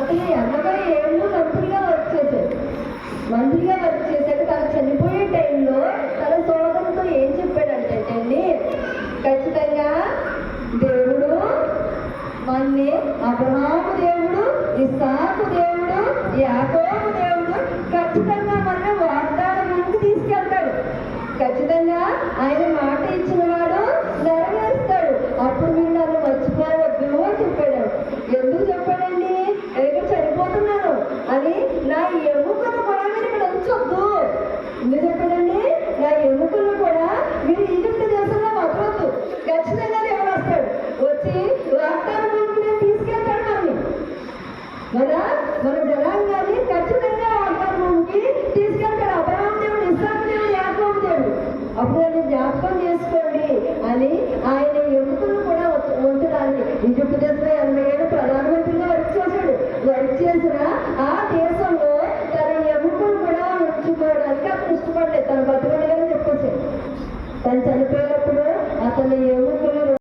అతను ఎనభై ఏళ్ళు మంత్రిగా వర్క్ చేశాడు. మంత్రిగా వర్క్ చేశాక తను చనిపోయే టైంలో తన సోదరుతో ఏం చెప్పాడంటే అండి ఖచ్చితంగా దేవుడు మన్ని అబ్రహాము దేవుడు ఇసాకు దేవుడు యాకోబు దేవుడు ఖచ్చితంగా మన వాగ్దానం తీసుకెళ్తాడు. ఖచ్చితంగా ఆయన మాట ఇచ్చిన అప్పుడు జ్ఞాపకం చేసుకోండి అని ఆయన ఎముకలు కూడా ఉంచడాన్ని ఈజిప్ట్ దేశంలో ఎనభై ప్రధానమంత్రిగా వర్క్ చేశాడు వర్క్ చేసిన ఆ దేశంలో తన ఎముకలు కూడా ఉంచుకోవడానికి అతను ఇష్టపడలేదు. తన బతుకని చెప్పేసి. తను చనిపోయినప్పుడు అతని ఎముక